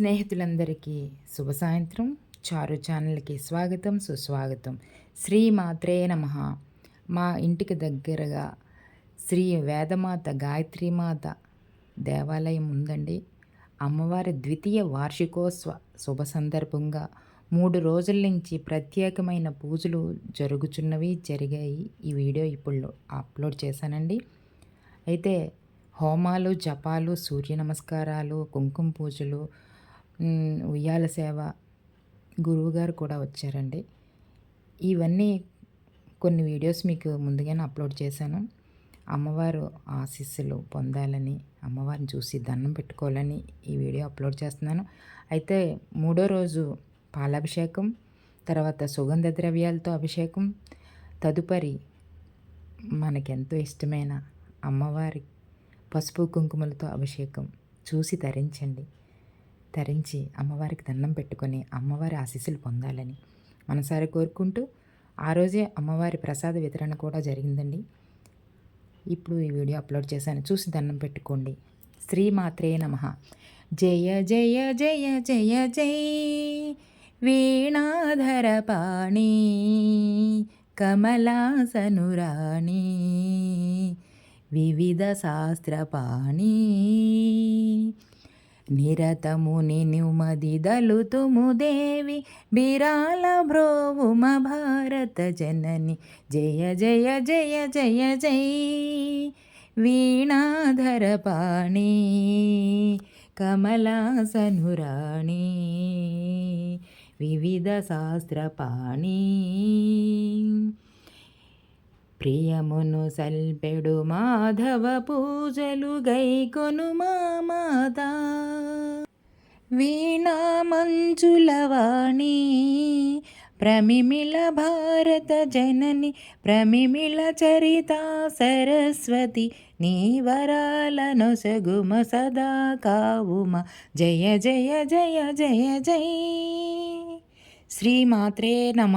స్నేహితులందరికీ శుభ సాయంత్రం. చారు ఛానల్కి స్వాగతం సుస్వాగతం. శ్రీ మాత్రే నమ. మా ఇంటికి దగ్గరగా శ్రీ వేదమాత గాయత్రీమాత దేవాలయం ఉందండి. అమ్మవారి ద్వితీయ వార్షికోత్సవ శుభ సందర్భంగా మూడు రోజుల నుంచి ప్రత్యేకమైన పూజలు జరుగుచున్నవి జరిగాయి. ఈ వీడియో ఇప్పుడు అప్లోడ్ చేశానండి. అయితే హోమాలు జపాలు సూర్య నమస్కారాలు కుంకుమ పూజలు ఉయ్యాల సేవ గురువుగారు కూడా వచ్చారండి. ఇవన్నీ కొన్ని వీడియోస్ మీకు ముందుగానే అప్లోడ్ చేశాను. అమ్మవారు ఆశీస్సులు పొందాలని అమ్మవారిని చూసి దండం పెట్టుకోవాలని ఈ వీడియో అప్లోడ్ చేస్తున్నాను. అయితే మూడో రోజు పాలాభిషేకం తర్వాత సుగంధ ద్రవ్యాలతో అభిషేకం తదుపరి మనకెంతో ఇష్టమైన అమ్మవారి పసుపు కుంకుమలతో అభిషేకం చూసి తరించండి. తరించి అమ్మవారికి దండం పెట్టుకొని అమ్మవారి ఆశీస్సులు పొందాలని మనసారి కోరుకుంటూ ఆ రోజే అమ్మవారి ప్రసాద వితరణ కూడా జరిగిందండి. ఇప్పుడు ఈ వీడియో అప్లోడ్ చేశాను. చూసి దండం పెట్టుకోండి. శ్రీమాత్రే నమ. జయ జయ జయ జయ జై. వీణాధర పాణి. కమలాసనురాణి. వివిధ శాస్త్రపాణి నిరతము నినుమదిదలుతుము దేవి బిరాల భ్రోవుమ భారత జనని. జయ జయ జయ జయ జై వీణాధర పాణి కమలాసనురాణి వివిధ శాస్త్రపాణి ప్రియమును సల్పెడు మాధవ పూజలు గైకొను మా మాతా వీణామంజులవాణి ప్రమిమిళ భారత జనని ప్రమిమిళ చరిత సరస్వతి నీ వరాలను సగుమ సదా కావుమ. జయ జయ జయ జయ జయ శ్రీమాత్రే నమ.